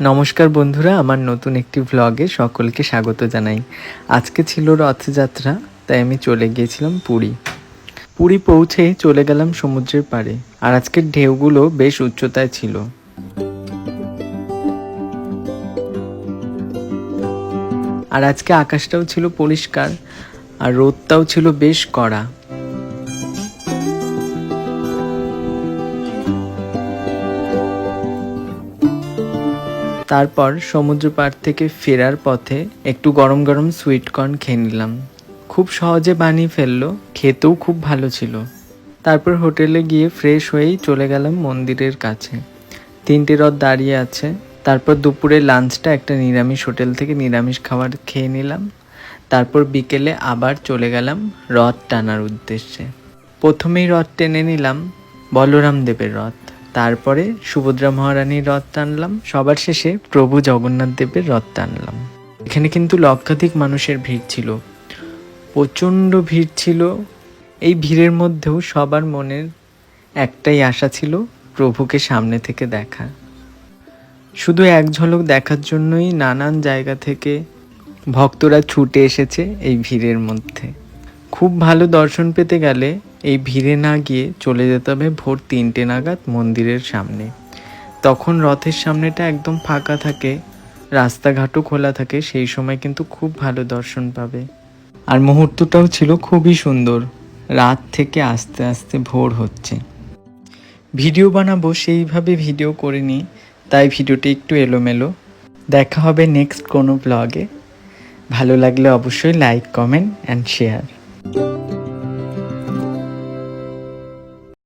নমস্কার বন্ধুরা, আমার নতুন একটি ভ্লগে সকলকে স্বাগত জানাই। আজকে ছিল রথযাত্রা, তাই আমি চলে গিয়েছিলাম পুরী। পুরী পৌঁছে চলে গেলাম সমুদ্রের পাড়ে, আর আজকের ঢেউগুলো বেশ উচ্চতায় ছিল। আর আজকে আকাশটাও ছিল পরিষ্কার, আর রোদটাও ছিল বেশ কড়া। তারপর সমুদ্র পাড় থেকে ফেরার পথে একটু গরম গরম সুইটকর্ন খেয়ে নিলাম। খুব সহজে বানিয়ে ফেলল, খেতেও খুব ভালো ছিল। তারপর হোটেলে গিয়ে ফ্রেশ হয়েই চলে গেলাম মন্দিরের কাছে। তিনটে রথ দাঁড়িয়ে আছে। তারপর দুপুরে লাঞ্চটা একটা নিরামিষ হোটেল থেকে নিরামিষ খাবার খেয়ে নিলাম। তারপর বিকেলে আবার চলে গেলাম রথ টানার উদ্দেশ্যে। প্রথমেই রথ টেনে নিলাম বলরাম দেবের রথ। তারপরে সুভদ্রা মহারানীর রথ টানলাম। সবার শেষে প্রভু জগন্নাথ দেবের রথ টানলাম। এখানে কিন্তু লক্ষাধিক মানুষের ভিড় ছিল। প্রচণ্ড ভিড় ছিল। এই ভিড়ের মধ্যেও সবার মনের একটাই আশা ছিল, প্রভুকে সামনে থেকে দেখা। শুধু এক ঝলক দেখার জন্যই নানান জায়গা থেকে ভক্তরা ছুটে এসেছে এই ভিড়ের মধ্যে। খুব ভালো দর্শন পেতে গেলে এই ভিড়ে না গিয়ে চলে যেতে হবে ভোর তিনটে নাগাদ মন্দিরের সামনে। তখন রথের সামনেটা একদম ফাঁকা থাকে, রাস্তাঘাটও খোলা থাকে, সেই সময় কিন্তু খুব ভালো দর্শন পাবে। আর মুহূর্তটাও ছিল খুবই সুন্দর, রাত থেকে আস্তে আস্তে ভোর হচ্ছে। ভিডিও বানাবো, সেইভাবে ভিডিও করে করিনি, তাই ভিডিওটি একটু এলোমেলো। দেখা হবে নেক্সট কোনো ব্লগে ভালো লাগলে অবশ্যই লাইক কমেন্ট অ্যান্ড শেয়ার